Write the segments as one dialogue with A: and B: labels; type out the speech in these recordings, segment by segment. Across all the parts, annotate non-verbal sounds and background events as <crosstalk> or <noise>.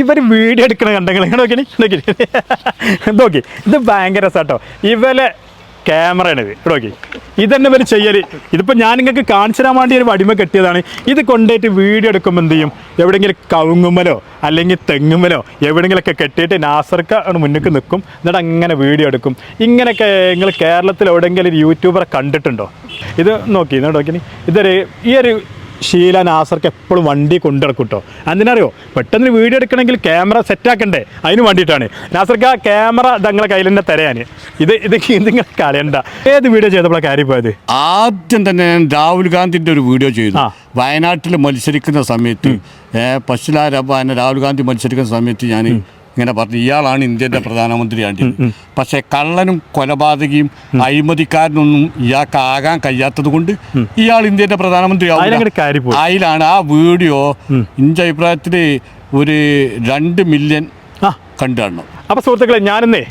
A: ഇവർ വീഡിയോ എടുക്കണ കണ്ടെങ്കിൽ നോക്കി നോക്കി നോക്കി. ഇത് ഭയങ്കര രസാട്ടോ ഇവലെ ക്യാമറയാണ് ഇത്. നോക്കി. ഇതന്നെ ഇവർ ചെയ്യൽ. ഇതിപ്പോൾ ഞാൻ നിങ്ങൾക്ക് കാണിച്ചു തരാൻ വേണ്ടി ഒരു വടിമ കെട്ടിയതാണ്. ഇത് കൊണ്ടുപോയിട്ട് വീഡിയോ എടുക്കുമ്പോൾ എന്ത് ചെയ്യും? എവിടെയെങ്കിലും കവുങ്ങുമ്പലോ അല്ലെങ്കിൽ തെങ്ങുമ്പലോ എവിടെയെങ്കിലൊക്കെ കെട്ടിയിട്ട് നാസർക്ക് അവിടെ മുന്നിൽ നിൽക്കും എന്നിട്ട് അങ്ങനെ വീഡിയോ എടുക്കും. ഇങ്ങനെയൊക്കെ നിങ്ങൾ കേരളത്തിൽ എവിടെയെങ്കിലും ഒരു യൂട്യൂബറെ കണ്ടിട്ടുണ്ടോ? ഇത് നോക്കി നോക്കി ഇതൊരു ഈ ഒരു ഷീല നാസർക്ക് എപ്പോഴും വണ്ടി കൊണ്ടിറക്കും കേട്ടോ എന്തിനറിയോ? പെട്ടെന്ന് വീഡിയോ എടുക്കണമെങ്കിൽ ക്യാമറ സെറ്റാക്കണ്ടേ? അതിന് വേണ്ടിയിട്ടാണ്. നാസർക്ക് ആ ക്യാമറ തങ്ങളെ കയ്യിൽ തന്നെ തരാൻ ഇത് ഇത് നിങ്ങൾ കളയണ്ട. ഏത് വീഡിയോ ചെയ്തപ്പോഴാണ് കാര്യം പോയത്?
B: ആദ്യം തന്നെ ഞാൻ രാഹുൽ ഗാന്ധിന്റെ ഒരു വീഡിയോ ചെയ്തു. വയനാട്ടിൽ മത്സരിക്കുന്ന സമയത്ത് പശുലാരബാന രാഹുൽ ഗാന്ധി മത്സരിക്കുന്ന സമയത്ത് ഞാൻ ഇങ്ങനെ പറഞ്ഞു ഇയാളാണ് ഇന്ത്യന്റെ പ്രധാനമന്ത്രി പക്ഷേ പക്ഷെ കള്ളനും കൊലപാതകയും അഴിമതിക്കാരനൊന്നും ഇയാൾക്ക് ആകാൻ കഴിയാത്തത് കൊണ്ട് ഇയാൾ ഇന്ത്യന്റെ പ്രധാനമന്ത്രി ആവൂല.
A: അതിലങ്ങട്
B: അതിലാണ് ആ വീഡിയോ എന്റെ അഭിപ്രായത്തിൽ ഒരു രണ്ട് മില്യൺ കണ്ടു കാണണം.
A: അപ്പോൾ സുഹൃത്തുക്കളെ ഞാനിന്നേ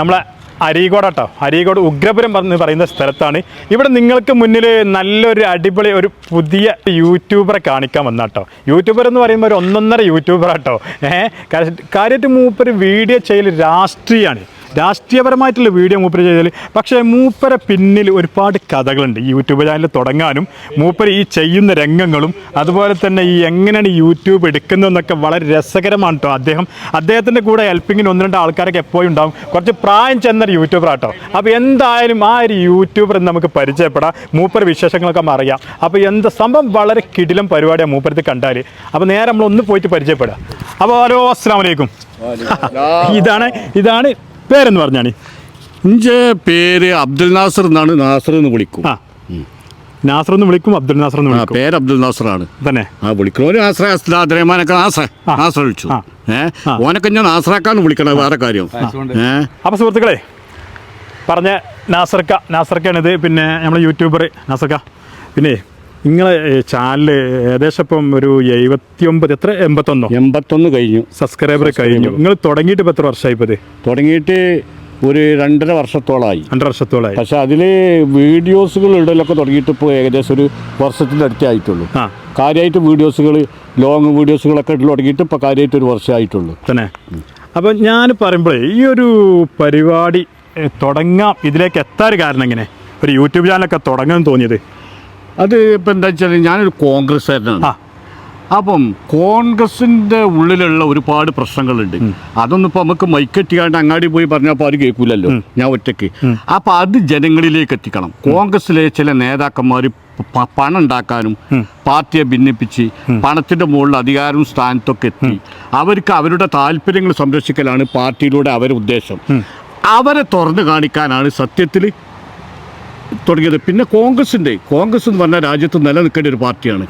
A: നമ്മളെ അരീകോട് കേട്ടോ അരീകോട് ഉഗ്രപുരം എന്ന് പറയുന്ന സ്ഥലത്താണ്. ഇവിടെ നിങ്ങൾക്ക് മുന്നിൽ നല്ലൊരു അടിപൊളി ഒരു പുതിയ യൂട്യൂബറെ കാണിക്കാൻ വന്ന കേട്ടോ യൂട്യൂബർ എന്ന് പറയുമ്പോൾ ഒരു ഒന്നൊന്നര യൂട്യൂബർ കേട്ടോ ഏഹ് കാര്യമായിട്ട് മൂപ്പര് വീഡിയോ ചെയ്യൽ രാഷ്ട്രീയമാണ് രാഷ്ട്രീയപരമായിട്ടുള്ള വീഡിയോ മൂപ്പര് ചെയ്താൽ പക്ഷേ മൂപ്പരെ പിന്നിൽ ഒരുപാട് കഥകളുണ്ട്. ഈ യൂട്യൂബ് ചാനൽ തുടങ്ങാനും മൂപ്പര് ഈ ചെയ്യുന്ന രംഗങ്ങളും അതുപോലെ തന്നെ ഈ എങ്ങനെയാണ് യൂട്യൂബ് എടുക്കുന്നതെന്നൊക്കെ വളരെ രസകരമാണ് കേട്ടോ അദ്ദേഹം. അദ്ദേഹത്തിന്റെ കൂടെ ഹെൽപ്പിങ്ങിന് ഒന്ന് രണ്ട് ആൾക്കാരൊക്കെ എപ്പോഴും ഉണ്ടാവും. കുറച്ച് പ്രായം ചെന്നൊരു യൂട്യൂബർ ആട്ടോ അപ്പോൾ എന്തായാലും ആ ഒരു യൂട്യൂബർ നമുക്ക് പരിചയപ്പെടാം. മൂപ്പർ വിശേഷങ്ങളൊക്കെ അറിയാം. അപ്പോൾ എന്ത് സംഭവം വളരെ കിടിലം പരിപാടിയാണ് മൂപ്പരത്ത് കണ്ടാൽ അപ്പോൾ നേരെ നമ്മൾ ഒന്ന് പോയിട്ട് പരിചയപ്പെടാം. അപ്പോൾ ഹലോ അസ്സാം വലൈക്കും ഇതാണ് ഇതാണ് പേരെന്ന് പറഞ്ഞാണ്
B: എന്റെ പേര് അബ്ദുൽ നാസർ എന്നാണ് നാസർ എന്ന് വിളിക്കും.
A: ആ. നാസർ എന്ന് വിളിക്കും അബ്ദുൽ നാസർ എന്ന് വിളിക്കും.
B: പേര് അബ്ദുൽ നാസറാണ്.
A: തന്നെ.
B: ആ വിളിക്കണോര് നാസർ അസ്ലാദ്രഹ്മാനൊക്കെ നാസ
A: ആ.
B: നാസർ വിളിച്ചു.
A: ഏഹ്
B: ഓനൊക്കെ ഞാൻ നാസറാക്കാന്ന് വിളിക്കണത് വേറെ കാര്യം. ഏഹ്
A: അപ്പോൾ സുഹൃത്തുക്കളെ പറഞ്ഞ നാസർക്ക നാസർക്കാണിത്. പിന്നെ നമ്മൾ യൂട്യൂബർ നാസർക്ക. പിന്നെ നിങ്ങളെ ചാനൽ ഏകദേശം ഇപ്പം ഒരു എഴുപത്തി ഒമ്പത് എത്ര? എൺപത്തൊന്നോ?
B: എൺപത്തൊന്ന് കഴിഞ്ഞു.
A: സബ്സ്ക്രൈബർ കഴിഞ്ഞു. നിങ്ങൾ തുടങ്ങിയിട്ട് ഇപ്പോൾ എത്ര വർഷമായി ഇപ്പോൾ
B: തുടങ്ങിയിട്ട് ഒരു രണ്ടര വർഷത്തോളമായി
A: രണ്ടര വർഷത്തോളമായി
B: പക്ഷെ അതിൽ വീഡിയോസുകൾ ഇടലൊക്കെ തുടങ്ങിയിട്ട് ഇപ്പോൾ ഏകദേശം ഒരു വർഷത്തിന്റെ അടുത്തായിട്ടുള്ളൂ.
A: ആ.
B: കാര്യമായിട്ട് വീഡിയോസുകൾ ലോങ് വീഡിയോസുകളൊക്കെ ഇട്ട് തുടങ്ങിയിട്ട് ഇപ്പോൾ കാര്യമായിട്ട് ഒരു വർഷമായിട്ടുള്ളൂ
A: തന്നെ. അപ്പം ഞാൻ പറയുമ്പോഴേ ഈ ഒരു പരിപാടി തുടങ്ങാം. ഇതിലേക്ക് എത്താൻ കാരണം എങ്ങനെ? ഒരു യൂട്യൂബ് ചാനലൊക്കെ തുടങ്ങാൻ തോന്നിയത്?
B: അത് ഇപ്പം എന്താ വെച്ചാൽ ഞാനൊരു കോൺഗ്രസ്സുകാരനാണ്. അപ്പം കോൺഗ്രസിന്റെ ഉള്ളിലുള്ള ഒരുപാട് പ്രശ്നങ്ങളുണ്ട്. അതൊന്നും ഇപ്പം നമുക്ക് മൈക്കെട്ടിയാണ്ട് അങ്ങാടി പോയി പറഞ്ഞാൽ അപ്പോൾ ആരും കേൾക്കൂലല്ലോ. ഞാൻ ഒറ്റയ്ക്ക്. അപ്പം അത് ജനങ്ങളിലേക്ക് എത്തിക്കണം. കോൺഗ്രസ്സിലെ ചില നേതാക്കന്മാർ പണം ഉണ്ടാക്കാനും പാർട്ടിയെ ഭിന്നിപ്പിച്ച് പണത്തിന്റെ മുകളിൽ അധികാരവും സ്ഥാനത്തൊക്കെ എത്തി. അവർക്ക് അവരുടെ താല്പര്യങ്ങൾ സംരക്ഷിക്കലാണ് പാർട്ടിയിലൂടെ അവരുടെ ഉദ്ദേശം. അവരെ തുറന്നു കാണിക്കാനാണ് സത്യത്തിൽ തുടങ്ങിയത്. പിന്നെ കോൺഗ്രസിന്റെ കോൺഗ്രസ് എന്ന് പറഞ്ഞാൽ രാജ്യത്ത് നിലനിൽക്കേണ്ട ഒരു പാർട്ടിയാണ്.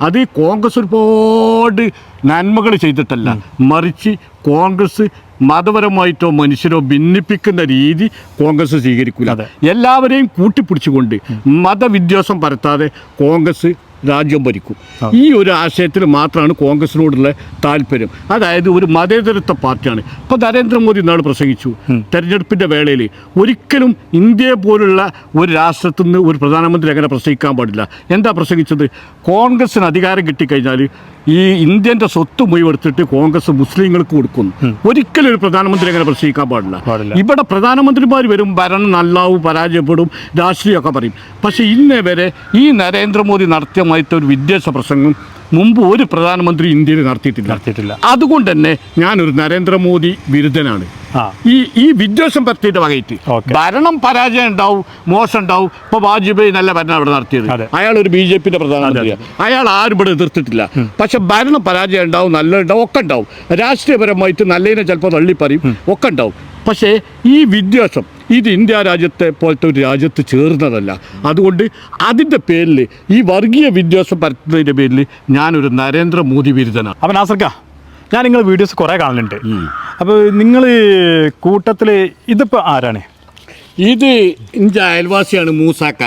B: അത് ഈ കോൺഗ്രസ് ഒരുപാട് നന്മകൾ ചെയ്തിട്ടല്ല. മറിച്ച് കോൺഗ്രസ് മതപരമായിട്ടോ മനുഷ്യരോ ഭിന്നിപ്പിക്കുന്ന രീതി കോൺഗ്രസ് സ്വീകരിക്കില്ല എല്ലാവരെയും കൂട്ടിപ്പിടിച്ചുകൊണ്ട് മതവിദ്വേഷം പരത്താതെ കോൺഗ്രസ് രാജ്യം ഭരിക്കും. ഈ ഒരു ആശയത്തിൽ മാത്രമാണ് കോൺഗ്രസിനോടുള്ള താല്പര്യം. അതായത് ഒരു മതേതരത്വ പാർട്ടിയാണ്. ഇപ്പോൾ നരേന്ദ്രമോദി ഇന്നാൾ പ്രസംഗിച്ചു. തെരഞ്ഞെടുപ്പിന്റെ വേളയിൽ ഒരിക്കലും ഇന്ത്യയെ പോലുള്ള ഒരു രാഷ്ട്രത്തിൽ നിന്ന് ഒരു പ്രധാനമന്ത്രി അങ്ങനെ പ്രസംഗിക്കാൻ പാടില്ല. എന്താ പ്രസംഗിച്ചത്? കോൺഗ്രസിന് അധികാരം കിട്ടിക്കഴിഞ്ഞാൽ ഈ ഇന്ത്യന്റെ സ്വത്ത് മുഴുവെടുത്തിട്ട് കോൺഗ്രസ് മുസ്ലിങ്ങൾക്ക് കൊടുക്കുന്നു. ഒരിക്കലും ഒരു പ്രധാനമന്ത്രി അങ്ങനെ പ്രസംഗിക്കാൻ പാടില്ല. ഇവിടെ പ്രധാനമന്ത്രിമാർ വരും ഭരണം നല്ലാവും പരാജയപ്പെടും രാഷ്ട്രീയമൊക്കെ പറയും. പക്ഷേ ഇന്നേ വരെ ഈ നരേന്ദ്രമോദി നടത്തിയ മാതിരത്തെ ഒരു വിദ്വേഷ പ്രസംഗം മുമ്പ് ഒരു പ്രധാനമന്ത്രി ഇന്ത്യയിൽ നടത്തിയിട്ടില്ല.
A: നടത്തിയിട്ടില്ല.
B: അതുകൊണ്ട് തന്നെ ഞാനൊരു നരേന്ദ്രമോദി വിരുദ്ധനാണ്. ഈ ഈ വിദ്വേഷം പറ്റിയിട്ട് വകയിട്ട്. ഭരണം പരാജയം ഉണ്ടാവും മോശം ഉണ്ടാവും ഇപ്പൊ വാജ്പേയി നല്ല ഭരണം അവിടെ നടത്തിയത്. അയാൾ ഒരു ബി ജെ പിന്റെ പ്രധാനമന്ത്രിയാണ്. അയാൾ ആരും ഇവിടെ എതിർത്തിട്ടില്ല. പക്ഷെ ഭരണം പരാജയം ഉണ്ടാവും നല്ല ഉണ്ടാവും ഒക്കെ ഉണ്ടാവും. രാഷ്ട്രീയപരമായിട്ട് നല്ലതിനെ ചിലപ്പോൾ തള്ളി പറയും ഒക്കെ ഉണ്ടാവും. പക്ഷേ ഈ വിദ്യാസം ഇത് ഇന്ത്യ രാജ്യത്തെ പോലത്തെ ഒരു രാജ്യത്ത് ചേർന്നതല്ല. അതുകൊണ്ട് അതിന്റെ പേരിൽ ഈ വർഗീയ വിദ്യാസം പരത്തുന്നതിന്റെ പേരിൽ ഞാനൊരു നരേന്ദ്രമോദി വിരുദ്ധനാണ്.
A: അപ്പം നാസർക്ക ഞാൻ നിങ്ങൾ വീഡിയോസ് കുറേ കാണലുണ്ട് അപ്പോൾ നിങ്ങൾ കൂട്ടത്തിൽ ഇതിപ്പോൾ ആരാണ്?
B: ഇത് എന്റെ അയൽവാസിയാണ് മൂസാക്ക.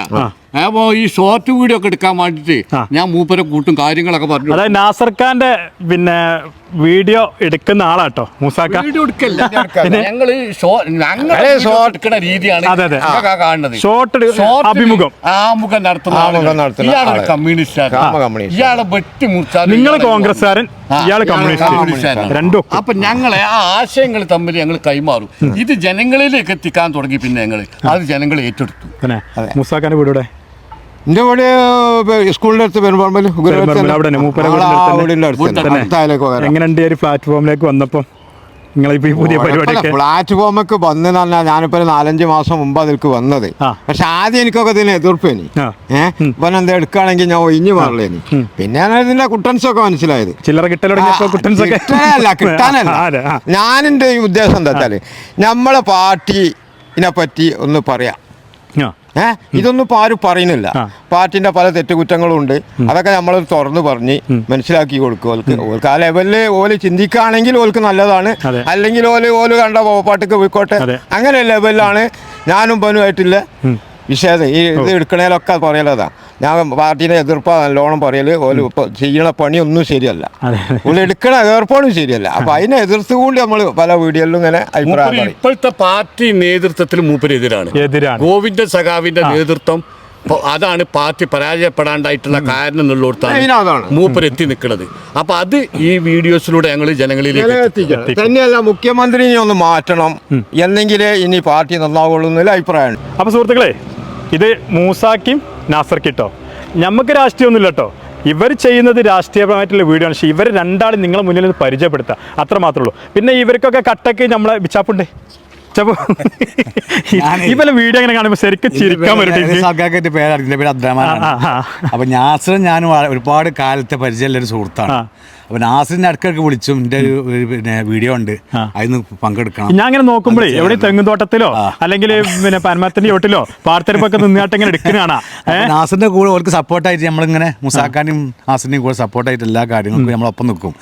B: അപ്പോ ഈ ഷോർട്ട് വീഡിയോ ഒക്കെ എടുക്കാൻ വേണ്ടിട്ട് ഞാൻ മൂപ്പരെ കൂട്ടും കാര്യങ്ങളൊക്കെ പറഞ്ഞു.
A: അതായത് നാസർഖാന്റെ പിന്നെ വീഡിയോ എടുക്കുന്ന ആളാട്ടോ മൂസാക്ക.
B: വീഡിയോ എടുക്കല്ല
A: പിന്നെ?
B: ഞങ്ങൾ ഷോ- ഞങ്ങൾ
C: ഷോർട്ട്
B: രീതിയാണ് കാണുന്നത്.
A: ഷോർട്ട് അഭിമുഖം.
B: ആമുഖം നടത്തുന്ന. കമ്മ്യൂണിസ്റ്റ്. ഇയാളെ വെട്ടി മുറിച്ചാൽ
A: നിങ്ങൾ കോൺഗ്രസ്സുകാരൻ ഇയാൾ കമ്മ്യൂണിസ്റ്റ്. രണ്ടും.
B: അപ്പൊ ഞങ്ങളെ ആ ആശയങ്ങൾ തമ്മിൽ ഞങ്ങൾ കൈമാറും. ഇത് ജനങ്ങളിലേക്ക് എത്തിക്കാൻ തുടങ്ങി പിന്നെ ഞങ്ങൾ അത് ജനങ്ങൾ ഏറ്റെടുത്തു.
A: പിന്നെ മൂസാക്കാന്റെ വീട് ഇവിടെ
C: എന്റെ ഇവിടെ സ്കൂളിന്റെ അടുത്ത് പെരുമ്പാമ്പൽ
A: എങ്ങനെയുണ്ട് ഒരു പ്ലാറ്റ്ഫോമിലേക്ക് വന്നപ്പോ?
C: പ്ലാറ്റ്ഫോമൊക്കെ വന്ന് പറഞ്ഞാൽ ഞാനിപ്പോ നാലഞ്ച് മാസം മുമ്പ് അതിൽക്ക് വന്നത്. പക്ഷെ ആദ്യം എനിക്കൊക്കെ ഇതിന് എതിർപ്പേനി
A: ഇനി.
C: ഏഹ് ഇപ്പൊ എന്താ എടുക്കുകയാണെങ്കിൽ ഞാൻ ഒഴിഞ്ഞു മാറില്ലേനി പിന്നെ ഇതിന്റെ കുട്ടൻസ് ഒക്കെ മനസ്സിലായത് കിട്ടാനല്ല. കിട്ടാനല്ല. ഞാനെന്റെ ഉദ്ദേശം എന്താ വെച്ചാൽ നമ്മളെ പാർട്ടിനെ പറ്റി ഒന്ന് പറയാം. ഏഹ് ഇതൊന്നും ഇപ്പൊ ആരും പറയുന്നില്ല. പാർട്ടിന്റെ പല തെറ്റുകുറ്റങ്ങളും ഉണ്ട് അതൊക്കെ നമ്മൾ തുറന്നു പറഞ്ഞ് മനസ്സിലാക്കി കൊടുക്കും ഓൽക്ക്. ഓൽക്ക് ആ ലെവലിൽ ഓൽ ചിന്തിക്കുകയാണെങ്കിൽ ഓൽക്ക് നല്ലതാണ്. അല്ലെങ്കിൽ ഓൽ ഓൽ കണ്ട പാട്ടിക്ക് പോയിക്കോട്ടെ. അങ്ങനെ ലെവലിലാണ് ഞാനും പനുമായിട്ടില്ല വിഷയം ഈ ഇത് എടുക്കണേലൊക്കെ പറയലതാ. ഞാൻ പാർട്ടീനെ എതിർപ്പാ നല്ലോണം പറയൽ. ഓൽ ഇപ്പൊ ചെയ്യണ പണിയൊന്നും ശരിയല്ല. ഓൽ എടുക്കണ ഏർപ്പാടും ശരിയല്ല. അപ്പൊ അതിനെ എതിർത്തുകൊണ്ട് നമ്മൾ പല വീഡിയോയിലും ഇങ്ങനെ അഭിപ്രായം
B: ഇപ്പോഴത്തെ പാർട്ടി നേതൃത്വത്തിൽ മൂപ്പരെതിരാണ്
A: എതിരാണ്.
B: ഗോവിന്ദ സഖാവിന്റെ നേതൃത്വം അതാണ് പാർട്ടി പരാജയപ്പെടാണ്ടായിട്ടുള്ള കാരണം എന്നുള്ളടത്താണ്. മൂപ്പർ എത്തി നിൽക്കുന്നത് അപ്പൊ അത് ഈ വീഡിയോസിലൂടെ ഞങ്ങൾ ജനങ്ങളിലേക്ക്.
C: തന്നെയല്ല മുഖ്യമന്ത്രിനെ ഒന്ന് മാറ്റണം. എന്നെങ്കിലേ ഇനി പാർട്ടി നന്നാവുള്ളൂ എന്നൊരു അഭിപ്രായമാണ്.
A: അപ്പൊ സുഹൃത്തുക്കളെ ഇത് മൂസാക്കിയും നാസർക്കിട്ടോ നമുക്ക് രാഷ്ട്രീയമൊന്നുമില്ല കേട്ടോ ഇവർ ചെയ്യുന്നത് രാഷ്ട്രീയപരമായിട്ടുള്ള വീഡിയോ ആണ് പക്ഷേ ഇവർ രണ്ടാളും നിങ്ങളെ മുന്നിൽ നിന്ന് പരിചയപ്പെടുത്തുക അത്ര മാത്രമേ ഉള്ളൂ. പിന്നെ ഇവർക്കൊക്കെ കട്ടക്ക് നമ്മളെ ബിച്ചാപ്പുണ്ട് വീഡിയോ അങ്ങനെ കാണുമ്പോൾ ശരിക്കും ചിരിക്കാൻ പറ്റും
D: പേര് അപ്പൊ ഞാനും ഒരുപാട് കാലത്തെ പരിചയമുള്ള ഒരു സുഹൃത്താണ്. അപ്പൊ നാസിന്റെ ഇടയ്ക്കിടയ്ക്ക് വിളിച്ചും എന്റെ ഒരു ഒരു പിന്നെ വീഡിയോ ഉണ്ട്. അതിന് പങ്കെടുക്കണം.
A: ഞാൻ അങ്ങനെ നോക്കുമ്പോഴേ എവിടെ
D: ചെയ്യണം.
A: തോട്ടത്തിലോ അല്ലെങ്കിൽ പിന്നെ പനമരത്തിന്റെ ചോട്ടിലോ പാർത്തരപ്പൊക്കെ നിന്നാട്ട് ഇങ്ങനെ എടുക്കുന്നതാണ്.
D: അപ്പൊ നാസറിന്റെ കൂടെ അവർക്ക് സപ്പോർട്ടായിട്ട് നമ്മളിങ്ങനെ മുസാക്കാനും നാസിന്റെയും കൂടെ സപ്പോർട്ടായിട്ട് എല്ലാ കാര്യങ്ങൾക്കും നമ്മളൊപ്പം നിൽക്കും.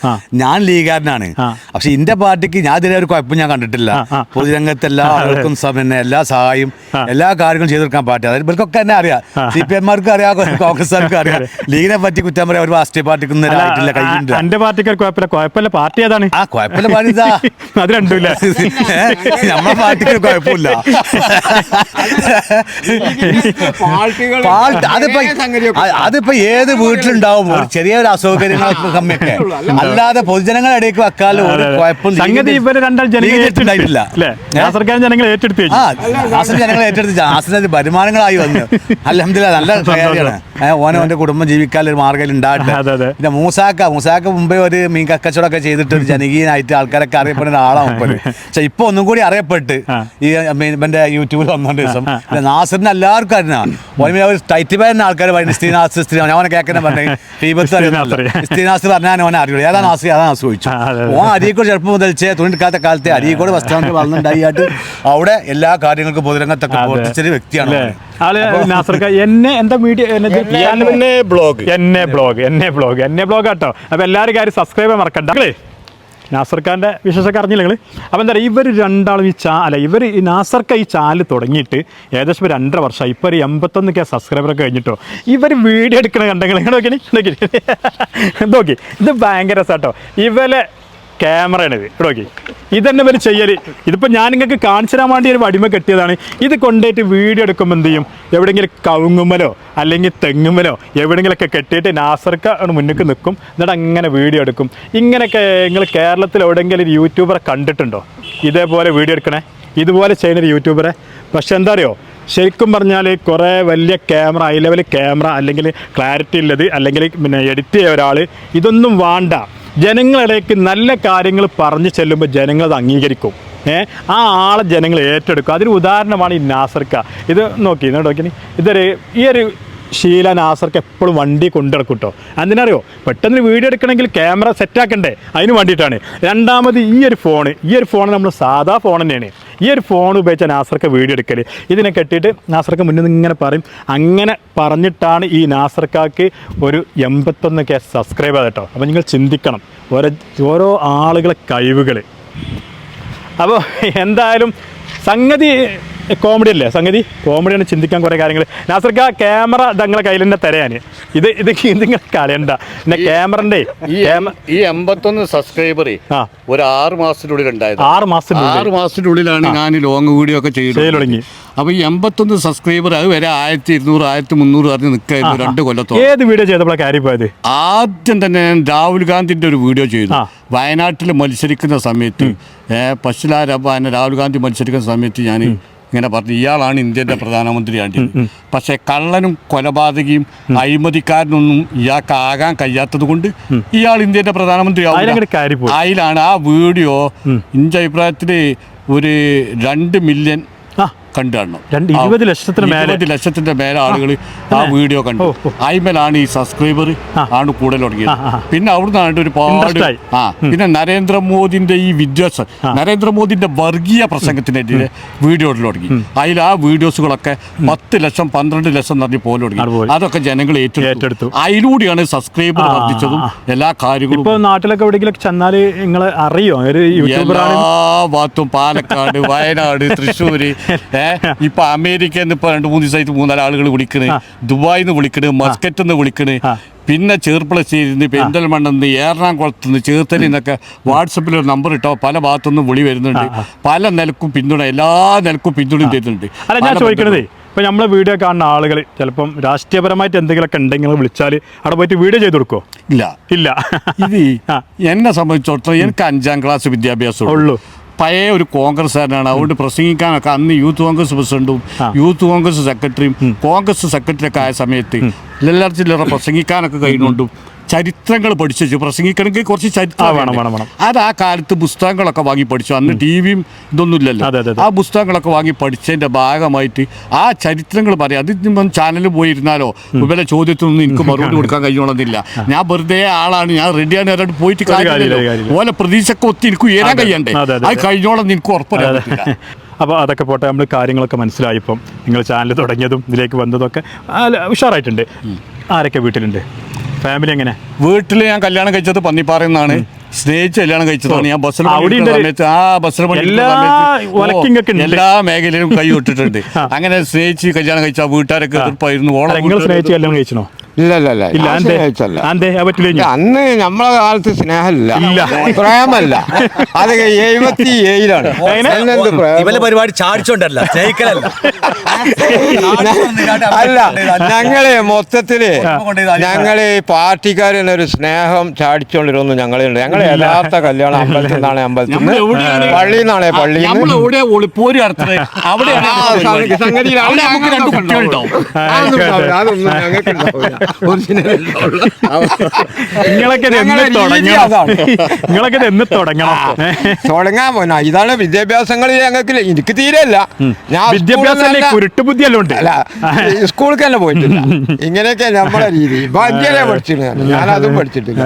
D: ഞാൻ ലീഗാരനാണ്. പക്ഷെ എന്റെ പാർട്ടിക്ക് ഞാൻ ഇതിലെ ഒരു കുഴപ്പം ഞാൻ കണ്ടിട്ടില്ല. പൊതുരംഗത്ത് എല്ലാ ആൾക്കും സ- പിന്നെ എല്ലാ സഹായം എല്ലാ കാര്യങ്ങളും ചെയ്തു കൊടുക്കാൻ പാർട്ടി. അതായത് ഇവർക്കൊക്കെ തന്നെ അറിയാം. സി പി എംമാർക്ക് അറിയാം <laughs> കോൺഗ്രസ്സുകാർക്ക് അറിയാം. ലീഗിനെ പറ്റി കുറ്റം പറയാം ഒരു രാഷ്ട്രീയ പാർട്ടിക്ക് ഒന്നും ആയിട്ടില്ല കയ്യില്ല
A: എന്റെ പാർട്ടിക്കാർ കുഴപ്പമില്ല. കുഴപ്പമില്ല. പാർട്ടി ഏതാണ്?
D: ആ കുഴപ്പമില്ല. പാർട്ടി ഇതാ. <laughs>
A: അത് രണ്ടുമില്ല?
D: നമ്മളെ പാർട്ടിക്ക് കുഴപ്പമില്ല. പാർട്ടി അതിപ്പോ അ- അതിപ്പോ ഏത് വീട്ടിലുണ്ടാവും? ഒരു ചെറിയൊരു അസൗകര്യങ്ങളൊക്കെ കമ്മിയൊക്കെ. അല്ലാതെ പൊതുജനങ്ങളെ ഇടയ്ക്ക് വെക്കാലും ഒരു
A: സംഗതി ഇവർ രണ്ടാൾ ജനങ്ങൾ
D: ഏറ്റെടുത്തിട്ടില്ല
A: അല്ലേ സർക്കാർ ജനങ്ങൾ ഏറ്റെടുത്ത്
D: ആ ജനങ്ങൾ ഏറ്റെടുത്ത് ആസിന് വരുമാനങ്ങളായി വന്നു. അലഹമില്ല നല്ല കാര്യമാണ് ഓനോ ഓന്റെ കുടുംബം ജീവിക്കാൻ ഒരു മാർഗം ഉണ്ടാകട്ടെ.
A: അതെ, അതെ.
D: പിന്നെ മൂസാക്ക മൂസാക്ക മുമ്പേ ഒരു മീൻ കച്ചവടമൊക്കെ ചെയ്തിട്ട് ഒരു ജനകീയനായിട്ട് ആൾക്കാരൊക്കെ അറിയപ്പെടുന്ന ഒരാളാണ് മുപ്പര് പക്ഷെ ഇപ്പൊ ഒന്നും കൂടി അറിയപ്പെട്ട് ഈ മീൻപന്റെ ഇവന്റെ യൂട്യൂബിൽ വന്നോണ്ട് ദിവസം നാസറിന് എല്ലാവർക്കും അറിയാം ഒരു ടൈറ്റ് പേരുന്ന ആൾക്കാർ പറയുന്നത് സ്ത്രീനാസ് സ്ത്രീ ഞാൻ കേൾക്കുന്ന പറഞ്ഞു
A: സ്ത്രീനാസറി.
D: സ്ത്രീനാസ് പറഞ്ഞാൽ ഓനെ അറിയുള്ളൂ ഏതാ നാസ്? ഏതാ നാസ്? ചോദിച്ചു. ഓൻ അരീക്കോട് ചെറുപ്പം മുതൽച്ചേ തുണിക്കാത്ത കാലത്തെ അരീക്കോട് ബസ് സ്റ്റാൻഡിൽ വളർന്നുണ്ടായിട്ട് അവിടെ എല്ലാ കാര്യങ്ങൾക്കും പൊതുരംഗത്തൊക്കെ. പ്രവർത്തിച്ചൊരു വ്യക്തിയാണ്.
A: ആൾ നാസർക്ക എന്നെ എന്താ മീഡിയ
B: എന്നെ ബ്ലോഗ്.
A: എന്നെ ബ്ലോഗ് എന്നെ ബ്ലോഗ് എന്നെ ബ്ലോഗ് കേട്ടോ. അപ്പൊ എല്ലാവരും കാര്യം സബ്സ്ക്രൈബ് മറക്കണ്ട. നാസർ ഖാന്റെ വിശേഷമൊക്കെ അറിഞ്ഞില്ല നിങ്ങൾ അപ്പം എന്താ പറയുക ഇവർ രണ്ടാളും ഈ ചാ അല്ല ഇവർ ഈ നാസർക്ക ഈ ചാൽ തുടങ്ങിയിട്ട് ഏകദേശം ഒരു രണ്ടര വർഷം ഇപ്പോൾ ഒരു എൺപത്തൊന്ന് കെ സബ്സ്ക്രൈബറൊക്കെ കഴിഞ്ഞിട്ടോ. ഇവർ വീഡിയോ എടുക്കണ കണ്ടെങ്കിൽ നോക്കി <laughs> നോക്കി. ഇത് ഭയങ്കര രസാട്ടോ. ഇവലെ ക്യാമറയാണ് ഇത്. നോക്കി. ഇതന്നെ ഇവർ ചെയ്യൽ ഇതിപ്പോൾ ഞാൻ നിങ്ങൾക്ക് കാണിച്ചു തരാൻ വേണ്ടി ഒരു വടിമ കെട്ടിയതാണ്. ഇത് കൊണ്ടുപോയിട്ട് വീഡിയോ എടുക്കുമ്പോൾ എന്ത് ചെയ്യും? എവിടെയെങ്കിലും കവുങ്ങുമ്മലോ അല്ലെങ്കിൽ തെങ്ങുമ്മലോ എവിടെയെങ്കിലൊക്കെ കെട്ടിയിട്ട് നാസർക്ക് മുന്നിക്ക് നിൽക്കും എന്നിട്ട് അങ്ങനെ വീഡിയോ എടുക്കും. ഇങ്ങനെയൊക്കെ നിങ്ങൾ കേരളത്തിൽ എവിടെയെങ്കിലും യൂട്യൂബറെ കണ്ടിട്ടുണ്ടോ? ഇതേപോലെ വീഡിയോ എടുക്കണേ. ഇതുപോലെ ചെയ്യുന്നൊരു യൂട്യൂബറെ. പക്ഷെ എന്താ അറിയോ? ശരിക്കും പറഞ്ഞാൽ കുറേ വലിയ ക്യാമറ ഹൈ ലെവൽ ക്യാമറ അല്ലെങ്കിൽ ക്ലാരിറ്റി ഉള്ളത് അല്ലെങ്കിൽ പിന്നെ എഡിറ്റ് ചെയ്യ ഒരാൾ ഇതൊന്നും വേണ്ട. ജനങ്ങളിലേക്ക് നല്ല കാര്യങ്ങൾ പറഞ്ഞു ചെല്ലുമ്പോൾ ജനങ്ങൾ അത് അംഗീകരിക്കും. ഏഹ് ആ ആളെ ജനങ്ങൾ ഏറ്റെടുക്കും. അതിന് ഉദാഹരണമാണ് ഈ നാസർക്ക. ഇത് നോക്കി നോക്കി ഇതൊരു ഈ ഒരു ശീല നാസർക്ക് എപ്പോഴും വണ്ടി കൊണ്ടിടക്കും കേട്ടോ എന്തിനറിയോ? പെട്ടെന്ന് വീഡിയോ എടുക്കണമെങ്കിൽ ക്യാമറ സെറ്റാക്കണ്ടേ അതിന് വേണ്ടിയിട്ടാണ്. രണ്ടാമത് ഈ ഒരു ഫോൺ ഈ ഒരു ഫോൺ നമ്മൾ സാധാ ഫോൺ തന്നെയാണ്. ഈ ഒരു ഫോൺ ഉപയോഗിച്ച നാസർക്ക് വീഡിയോ എടുക്കൽ ഇതിനെ കെട്ടിയിട്ട് നാസർക്ക് മുന്നിൽ നിന്ന് ഇങ്ങനെ പറയും. അങ്ങനെ പറഞ്ഞിട്ടാണ് ഈ നാസർക്കാക്ക് ഒരു എൺപത്തൊന്ന് കെ സബ്സ്ക്രൈബ് കേട്ടോ അപ്പോൾ നിങ്ങൾ ചിന്തിക്കണം. ഓരോ ഓരോ ആളുകളെ കഴിവുകൾ അപ്പോൾ എന്തായാലും സംഗതി കോമഡി അല്ലേ? സംഗതി? കോമഡിയാണ് ചിന്തിക്കാൻ കുറേ കാര്യങ്ങൾ. നാസർക്ക ക്യാമറ തങ്ങളെ കയ്യിൽ തന്നെ തരാന് ഇത് ഇത് നിങ്ങൾ കളയണ്ട. പിന്നെ ക്യാമറന്റെ
B: ഈ എൺപത്തൊന്ന് സബ്സ്ക്രൈബർ. ഒരു ആറ് മാസത്തിനുള്ളിൽ ഉണ്ടായത്.
A: ആറ് മാസത്തിനുള്ളിൽ.
B: ആറ് മാസത്തിനുള്ളിലാണ് ഞാൻ ലോങ് വീഡിയോ ഒക്കെ ചെയ്തു
A: തുടങ്ങി.
B: അപ്പൊ ഈ എൺപത്തൊന്ന് സബ്സ്ക്രൈബർ അത് വരെ ആയിരത്തി ഇരുന്നൂറ് ആയിരത്തി മുന്നൂറ് പറഞ്ഞ് നിൽക്കായിരുന്നു രണ്ട് കൊല്ലത്തോളം.
A: ഏത് വീഡിയോ ചെയ്തപ്പോഴാണ് കാര്യം പോയത്?
B: ആദ്യം തന്നെ ഞാൻ രാഹുൽ ഗാന്ധിന്റെ ഒരു വീഡിയോ ചെയ്തു. വയനാട്ടിൽ മത്സരിക്കുന്ന സമയത്ത് ഏഹ് പശുലാരബാന രാഹുൽ ഗാന്ധി മത്സരിക്കുന്ന സമയത്ത് ഞാൻ ഇങ്ങനെ പറഞ്ഞു ഇയാളാണ് ഇന്ത്യന്റെ പ്രധാനമന്ത്രി ആണ്ടിയത്. പക്ഷെ കള്ളനും കൊലപാതകയും അഴിമതിക്കാരനൊന്നും ഇയാൾക്ക് ആകാൻ കഴിയാത്തത് കൊണ്ട് ഇയാൾ ഇന്ത്യന്റെ പ്രധാനമന്ത്രി. അതിലാണ് ആ വീഡിയോ എന്റെ അഭിപ്രായത്തിൽ ഒരു രണ്ട് മില്യൺ കണ്ടു കാണണം
A: ഇരുപത് ലക്ഷത്തിന്
B: ഇരുപത് ലക്ഷത്തിന്റെ മേലെ ആളുകൾ ആ വീഡിയോ കണ്ടു. അയിമലാണ് ഈ സബ്സ്ക്രൈബർ ആണ് കൂടുതൽ തുടങ്ങിയത്. പിന്നെ അവിടുന്ന് ഒരു ഒരുപാട്. ആ പിന്നെ നരേന്ദ്രമോദിന്റെ ഈ വിദ്വേഷം നരേന്ദ്രമോദിന്റെ വർഗീയ പ്രസംഗത്തിനെതിരെ വീഡിയോ തുടങ്ങി. അതിൽ ആ വീഡിയോസുകളൊക്കെ പത്ത് ലക്ഷം പന്ത്രണ്ട് ലക്ഷം നിറഞ്ഞ് പോലെ തുടങ്ങി. അതൊക്കെ ജനങ്ങൾ
A: ഏറ്റെടുത്തു.
B: അതിലൂടെയാണ് സബ്സ്ക്രൈബർ വർദ്ധിച്ചതും എല്ലാ കാര്യങ്ങളും.
A: ഇപ്പൊ നാട്ടിലൊക്കെ എവിടെയെങ്കിലും ചെന്നാൽ നിങ്ങൾ അറിയോ?
B: എല്ലാ ഭാഗത്തും പാലക്കാട് വയനാട് തൃശ്ശൂര് <laughs> ഏ ഇപ്പൊ അമേരിക്കയിൽ നിന്ന് ഇപ്പൊ രണ്ട് മൂന്ന് ദിവസമായിട്ട് മൂന്നാൽ ആളുകൾ വിളിക്കണ്. ദുബായിൽ നിന്ന് വിളിക്കണ്. മസ്കറ്റിൽ നിന്ന് വിളിക്കണ്. പിന്നെ ചെറുപ്പളശ്ശേരി നിന്ന് പെരിന്തൽമണ്ണെന്ന് എറണാകുളത്ത് നിന്ന് ചേർത്തലിൽ നിന്നൊക്കെ വാട്സപ്പിൽ ഒരു നമ്പർ ഇട്ടോ? പല ഭാഗത്തുനിന്ന് വിളി വരുന്നുണ്ട്. പല നിലക്കും പിന്തുണ എല്ലാ നിലക്കും പിന്തുണയും തരുന്നുണ്ട്.
A: അല്ല ഞാൻ ചോദിക്കണതേ ഇപ്പൊ നമ്മളെ വീഡിയോ കാണുന്ന ആളുകൾ ചിലപ്പം രാഷ്ട്രീയപരമായിട്ട് എന്തെങ്കിലുമൊക്കെ ഉണ്ടെങ്കിൽ വിളിച്ചാൽ അവിടെ പോയിട്ട് വീഡിയോ ചെയ്ത് കൊടുക്കോ
B: ഇല്ല.
A: ഇല്ല.
B: ഇത്. എന്നെ സംബന്ധിച്ചിടത്തോളം എനിക്ക് അഞ്ചാം ക്ലാസ് വിദ്യാഭ്യാസം
A: ഉള്ളൂ.
B: പഴയ ഒരു കോൺഗ്രസ്സുകാരനാണ്. അതുകൊണ്ട് പ്രസംഗിക്കാനൊക്കെ അന്ന് യൂത്ത് കോൺഗ്രസ് പ്രസിഡന്റും യൂത്ത് കോൺഗ്രസ് സെക്രട്ടറിയും കോൺഗ്രസ് സെക്രട്ടറി ഒക്കെ ആയ സമയത്ത് എല്ലാവരും ചില്ലറ പ്രസംഗിക്കാനൊക്കെ കഴിയുന്നുണ്ടും ചരിത്രങ്ങൾ പഠിച്ചു വെച്ചു. പ്രസംഗിക്കണമെങ്കിൽ കുറച്ച് ചരിത്രം
A: വേണം, വേണം, വേണം.
B: അത് ആ കാലത്ത് പുസ്തകങ്ങളൊക്കെ വാങ്ങി പഠിച്ചു. അന്ന് ടി വിയും ഇതൊന്നും ഇല്ലല്ലോ. ആ പുസ്തകങ്ങളൊക്കെ വാങ്ങി പഠിച്ചതിന്റെ ഭാഗമായിട്ട് ആ ചരിത്രങ്ങൾ പറയാം. അത് ചാനലിൽ പോയിരുന്നാലോ? ഇവരെ ചോദ്യത്തിനൊന്നും എനിക്ക് മറുപടി കൊടുക്കാൻ കഴിയണമെന്നില്ല ഞാൻ വെറുതെ ആളാണ്. ഞാൻ റെഡിയാണ് അവരോട് പോയിട്ട്
A: കാര്യമില്ല,
B: കാര്യമില്ലല്ലോ.
A: കാര്യമില്ല.
B: ഓലെ പ്രതീക്ഷക്ക് ഒത്തി എനിക്ക് ഉയരാൻ കഴിയണ്ടേ?
A: അതെ,
B: കഴിഞ്ഞോളം എനിക്ക് ഉറപ്പറിയാൻ പറ്റില്ല
A: അപ്പോൾ അതൊക്കെ പോട്ടെ നമ്മൾ കാര്യങ്ങളൊക്കെ മനസ്സിലായിപ്പം നിങ്ങൾ ചാനൽ തുടങ്ങിയതും ഇതിലേക്ക് വന്നതൊക്കെ ഒക്കെ ഉഷാറായിട്ടുണ്ട്. ആരൊക്കെ വീട്ടിലുണ്ട്? ഫാമിലി എങ്ങനെ?
B: വീട്ടിൽ ഞാൻ കല്യാണം കഴിച്ചത് പന്നിപ്പാറയിൽ നിന്നാണ്. സ്നേഹിച്ച് കല്യാണം കഴിച്ചതാണ്. ഞാൻ ബസ്സിൽ സമയത്ത് ആ ബസ്സിൽ
A: എല്ലാ
B: മേഖലയിലും കൈ വിട്ടിട്ടുണ്ട്. <laughs> അങ്ങനെ സ്നേഹിച്ച് കല്യാണം കഴിച്ച വീട്ടുകാരൊക്കെ എതിർപ്പായിരുന്നു. ഓണം
A: സ്നേഹിച്ച് കല്യാണം കഴിച്ചണോ?
C: അന്ന് നമ്മളെ കാലത്ത് സ്നേഹമില്ല.
A: ഇല്ല.
C: പ്രേമല്ല. അത് എഴുപത്തി ഏഴിലാണ്?
D: ഇവലെ പരിപാടി ചാടിച്ചോണ്ടല്ല സ്നേഹിക്കലല്ല. <laughs>
C: അല്ല ഞങ്ങൾ മൊത്തത്തിൽ ഞങ്ങൾ ഒരു സ്നേഹം ചാടിച്ചോണ്ടിരുന്നു ഞങ്ങളെ ഉണ്ട് ഞങ്ങളെ യഥാർത്ഥ കല്യാണം അമ്പലത്തിൽ നിന്നാണ് അമ്പലത്തിൽ
B: പള്ളി എവിടെയാണ്
C: പള്ളി നിന്നാണ് പള്ളിയിൽ നിന്ന്. <laughs> അതൊന്നും അതൊന്നും ഞങ്ങൾക്ക് ഉണ്ടാവില്ല.
A: നിങ്ങളൊക്കെ ഇത് എന്ന് തുടങ്ങണം. നിങ്ങളൊക്കെ ഇത് എന്ന് തുടങ്ങണം.
C: തുടങ്ങാൻ പോന ഇതാണ് വിദ്യാഭ്യാസങ്ങളിൽ ഞങ്ങൾക്ക്. എനിക്ക് തീരെയല്ല ഞാൻ
A: വിദ്യാഭ്യാസം
C: സ്കൂളിൽ നല്ല-
A: ഉണ്ട്?
C: അല്ല സ്കൂളിൽ തന്നെ പോയിട്ടില്ല. ഇങ്ങനെയൊക്കെ നമ്മളെ രീതി. ഭാഗ്യരെ പഠിച്ചിട്ടുണ്ട് ഞാൻ അതും പഠിച്ചിട്ടില്ല.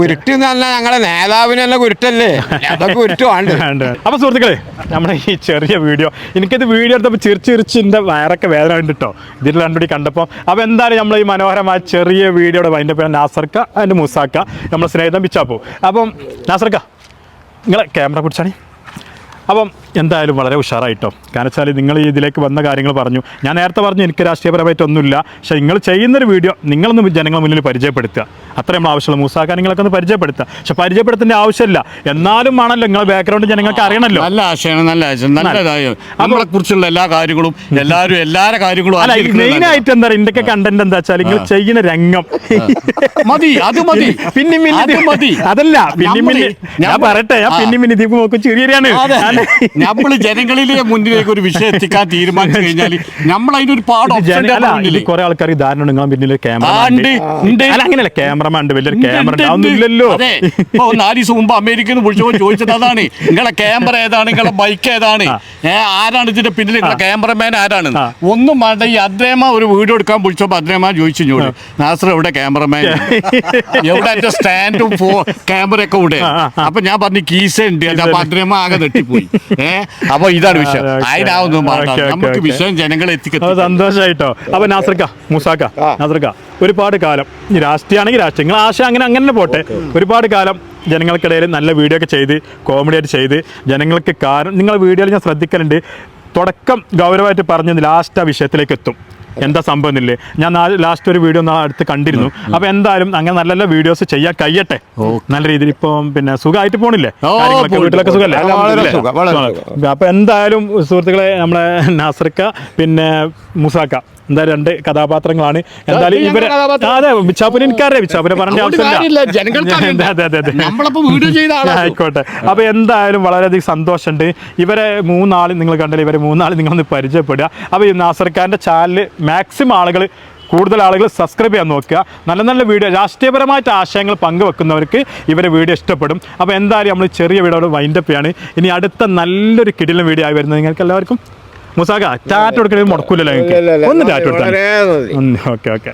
C: ഉരുട്ട് എന്ന് പറഞ്ഞാൽ ഞങ്ങളെ നേതാവിന് തന്നെ ഉരുട്ടല്ലേ അതൊക്കെ ഉരുട്ട് <laughs> വേണ്ട.
A: അപ്പൊ സുഹൃത്തുക്കളെ നമ്മുടെ ഈ ചെറിയ വീഡിയോ. എനിക്കിത് വീഡിയോ എടുത്തപ്പോൾ ചിരിച്ചിരിച്ച് ചിരിച്ച് എന്റെ വയറൊക്കെ വേദന ഉണ്ട് കേട്ടോ ഇതിൽ രണ്ടുപടി കണ്ടപ്പോൾ അപ്പോൾ എന്താണ് നമ്മൾ ഈ മനോഹരമായ ചെറിയ വീഡിയോയുടെ അതിന്റെ പേര് നാസർക്ക ആൻഡ് മുസാക്ക. നമ്മുടെ സ്നേഹിതം പിച്ചാപ്പു. അപ്പം നാസർക്ക നിങ്ങളെ ക്യാമറ പിടിച്ചാണേ. അപ്പം എന്തായാലും വളരെ ഉഷാറായിട്ടോ? കാരണം വെച്ചാൽ നിങ്ങൾ ഈ ഇതിലേക്ക് വന്ന കാര്യങ്ങൾ പറഞ്ഞു. ഞാൻ നേരത്തെ പറഞ്ഞു എനിക്ക് രാഷ്ട്രീയപരമായിട്ടൊന്നുമില്ല. പക്ഷേ നിങ്ങൾ ചെയ്യുന്നൊരു വീഡിയോ നിങ്ങളൊന്ന് ജനങ്ങളുടെ മുന്നിൽ പരിചയപ്പെടുത്തുക. അത്രയും നമ്മൾ ആവശ്യമുള്ള മൂസാക്കാൻ നിങ്ങളൊക്കെ ഒന്ന് പരിചയപ്പെടുത്തുക. പക്ഷെ പരിചയപ്പെടുത്തേണ്ട ആവശ്യമില്ല. എന്നാലും ആണല്ലോ നിങ്ങളെ ബാക്ക്ഗ്രൗണ്ട് ജനങ്ങൾക്ക് അറിയണമല്ലോ
B: നല്ല ആശയമാണ് നല്ല ആശയം നല്ലതായും നമ്മളെ കുറിച്ചുള്ള എല്ലാ കാര്യങ്ങളും എല്ലാവരും എല്ലാ കാര്യങ്ങളും
A: അല്ല ആയിട്ട് എന്താ പറയുക? ഇന്ത്യയ്ക്ക് കണ്ടന്റ് എന്താ വെച്ചാൽ നിങ്ങൾ ചെയ്യുന്ന രംഗം.
B: മതി അത് മതി.
A: പിന്നെ
B: മതി.
A: അതല്ല പിന്നെ ഞാൻ പറയട്ടെ ഞാൻ പിന്നെ പിന്നി ദീപ് നോക്കും ചെറിയാണ്
B: നമ്മൾ ജനങ്ങളിലെ മുന്നിലേക്ക് ഒരു വിഷയം എത്തിക്കാൻ തീരുമാനിച്ചു കഴിഞ്ഞാൽ നമ്മൾ അതിനൊരു പാട് ഉണ്ട്
A: കുറെ ആൾക്കാർ ധാരണ നിങ്ങൾ പിന്നിൽ ക്യാമറ
B: ഉണ്ട്, ഉണ്ട്.
A: അങ്ങനെയല്ല ക്യാമറമാൻ ഉണ്ട് വലിയൊരു ക്യാമറ ഉണ്ടാവുന്നില്ലല്ലോ
B: ഉണ്ട്. ഇപ്പൊ നാല് ദിവസം മുമ്പ് അമേരിക്കയിൽ നിന്ന് വിളിച്ചപ്പോൾ ചോദിച്ചത് അതാണ്. നിങ്ങളെ ക്യാമറ ഏതാണ്? നിങ്ങളെ ബൈക്ക് ഏതാണ്? ആരാണ് ഇതിന്റെ പിന്നിൽ? നിങ്ങളെ ക്യാമറമാൻ ആരാണ്? ഒന്നും വേണ്ട. ഈ അദ്ദേഹം ഒരു വീഡിയോ എടുക്കാൻ വിളിച്ചപ്പോൾ അദ്ദേഹം ചോദിച്ചു ഞോട് നാസർ എവിടെ? ക്യാമറമാൻ എവിടെ എന്റെ സ്റ്റാൻഡും ക്യാമറ ഒക്കെ ഇവിടെ.
A: ആ.
B: അപ്പൊ ഞാൻ പറഞ്ഞു കീസ ഉണ്ട്. അപ്പൊ അദ്ദേഹം ആകെ <laughs> അപ്പൊ ഇതാണ് വിഷയം. അതിനാവുന്നു നമുക്ക് വിഷയം ജനങ്ങളെ എത്തിക്കുന്നത്
A: സന്തോഷമായിട്ടോ അപ്പൊ നാസർക്ക മുസാക്ക. നാസർക്ക ഒരുപാട് കാലം ഈ രാഷ്ട്രീയമാണെങ്കിൽ രാഷ്ട്രീയം. നിങ്ങൾ ആശയം അങ്ങനെ അങ്ങനെ പോട്ടെ. ഒരുപാട് കാലം ജനങ്ങൾക്കിടയിൽ നല്ല വീഡിയോ ഒക്കെ ചെയ്ത് കോമഡി ആയിട്ട് ചെയ്ത് ജനങ്ങൾക്ക് കാരണം നിങ്ങളെ വീഡിയോയിൽ ഞാൻ ശ്രദ്ധിക്കലുണ്ട്. തുടക്കം ഗൗരവമായിട്ട് പറഞ്ഞ് ലാസ്റ്റ് ആ വിഷയത്തിലേക്ക് എത്തും. എന്താ സംഭവം എന്നില്ലേ? ഞാൻ ലാസ്റ്റ് ഒരു വീഡിയോ അടുത്ത് കണ്ടിരുന്നു. അപ്പൊ എന്തായാലും അങ്ങനെ നല്ല നല്ല വീഡിയോസ് ചെയ്യാൻ കഴിയട്ടെ. നല്ല രീതിയിൽ ഇപ്പം പിന്നെ സുഖമായിട്ട് പോണില്ലേ? വീട്ടിലൊക്കെ സുഖല്ലേ?
C: വളരെ സുഖം, വളരെ
A: അപ്പൊ എന്തായാലും സുഹൃത്തുക്കളെ നമ്മളെ നാസർക്ക പിന്നെ മുസാക്ക. എന്തായാലും രണ്ട് കഥാപാത്രങ്ങളാണ്. എന്തായാലും ഇവരെ അതെ വിച്ചാപ്പിന് എനിക്കറിയാം പറഞ്ഞ ആവശ്യമില്ല
B: ആളാണ്.
A: ആയിക്കോട്ടെ. അപ്പൊ എന്തായാലും വളരെയധികം സന്തോഷമുണ്ട്. ഇവരെ മൂന്നാൾ നിങ്ങൾ കണ്ടില്ല ഇവരെ മൂന്നാൾ നിങ്ങളൊന്ന് പരിചയപ്പെടുക. അപ്പൊ ഈ നാസർഖാന്റെ ചാനൽ മാക്സിമം ആളുകൾ കൂടുതൽ ആളുകൾ സബ്സ്ക്രൈബ് ചെയ്യാൻ നോക്കുക. നല്ല നല്ല വീഡിയോ രാഷ്ട്രീയപരമായിട്ട് ആശയങ്ങൾ പങ്കുവെക്കുന്നവർക്ക് ഇവരെ വീഡിയോ ഇഷ്ടപ്പെടും. അപ്പോൾ എന്തായാലും നമ്മൾ ചെറിയ വീഡിയോ വൈൻഡപ്പ് ചെയ്യാണ്. ഇനി അടുത്ത നല്ലൊരു കിടിലൻ വീഡിയോ ആയി വരുന്നത്. നിങ്ങൾക്ക് എല്ലാവർക്കും മുസാക ടാറ്റ കൊടുക്കണമെങ്കിൽ മുടക്കൂലല്ലോ നിങ്ങൾക്ക്. ഒന്ന് ടാറ്റ കൊടുത്താൽ ഓക്കെ ഓക്കെ.